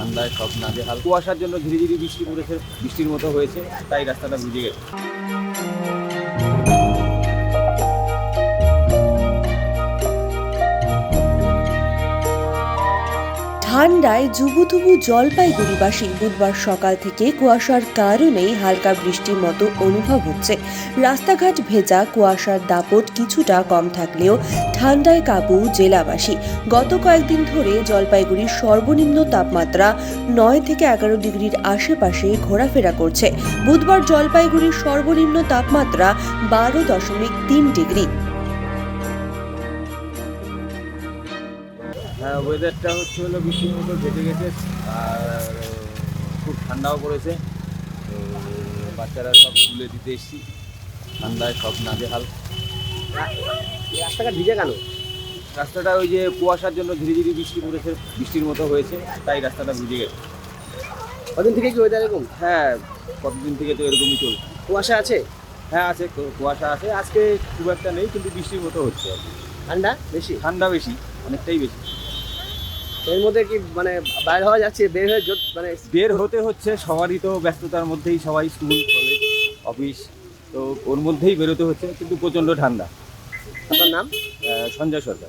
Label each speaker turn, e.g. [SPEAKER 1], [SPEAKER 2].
[SPEAKER 1] ঠান্ডায় সব নাজেহাল কুয়াশার জন্য ধীরে ধীরে বৃষ্টি পড়েছে, বৃষ্টির মতো হয়েছে, তাই রাস্তাটা ভিজে গেছে।
[SPEAKER 2] ঠান্ডায় জুবুথুবু জলপাইগুড়িবাসী বুধবার সকাল থেকে কুয়াশার কারণেই হালকা বৃষ্টির মতো অনুভব হচ্ছে। রাস্তাঘাট ভেজা, কুয়াশার দাপট কিছুটা কম থাকলেও ঠান্ডায় কাবু জেলাবাসী। গত কয়েকদিন ধরে জলপাইগুড়ির সর্বনিম্ন তাপমাত্রা নয় থেকে এগারো ডিগ্রির আশেপাশে ঘোরাফেরা করছে। বুধবার জলপাইগুড়ির সর্বনিম্ন তাপমাত্রা বারো দশমিক তিন ডিগ্রি।
[SPEAKER 1] হ্যাঁ ওয়েদারটা হচ্ছে হলো বৃষ্টির মতো ভেজে গেছে আর খুব ঠান্ডাও পড়েছে। তো বাচ্চারা সব স্কুলে দিতে এসেছি। ঠান্ডায় সব নাজেহাল।
[SPEAKER 3] রাস্তাঘাট ভিজে কেন?
[SPEAKER 1] রাস্তাটা ওই যে কুয়াশার জন্য ধীরে ধীরে বৃষ্টি পড়েছে বৃষ্টির মতো হয়েছে তাই রাস্তাটা ভিজে গেছে।
[SPEAKER 3] কদিন থেকে কি ওয়েদার এরকম?
[SPEAKER 1] হ্যাঁ কতদিন থেকে তো এরকমই চলছে।
[SPEAKER 3] কুয়াশা আছে?
[SPEAKER 1] হ্যাঁ আছে কুয়াশা আছে। আজকে খুব একটা নেই কিন্তু বৃষ্টির মতো হচ্ছে।
[SPEAKER 3] ঠান্ডা বেশি?
[SPEAKER 1] ঠান্ডা বেশি অনেকটাই বেশি।
[SPEAKER 3] এর মধ্যে কি মানে বাইরে হওয়া যাচ্ছে বের হয়ে মানে
[SPEAKER 1] বের হতে হচ্ছে সবারই তো ব্যস্ততার মধ্যেই সবাই স্কুল কলেজ অফিস তো ওর মধ্যেই বেরোতে হচ্ছে কিন্তু প্রচণ্ড ঠান্ডা।
[SPEAKER 3] আপনার নাম?
[SPEAKER 1] সঞ্জয় সরকার।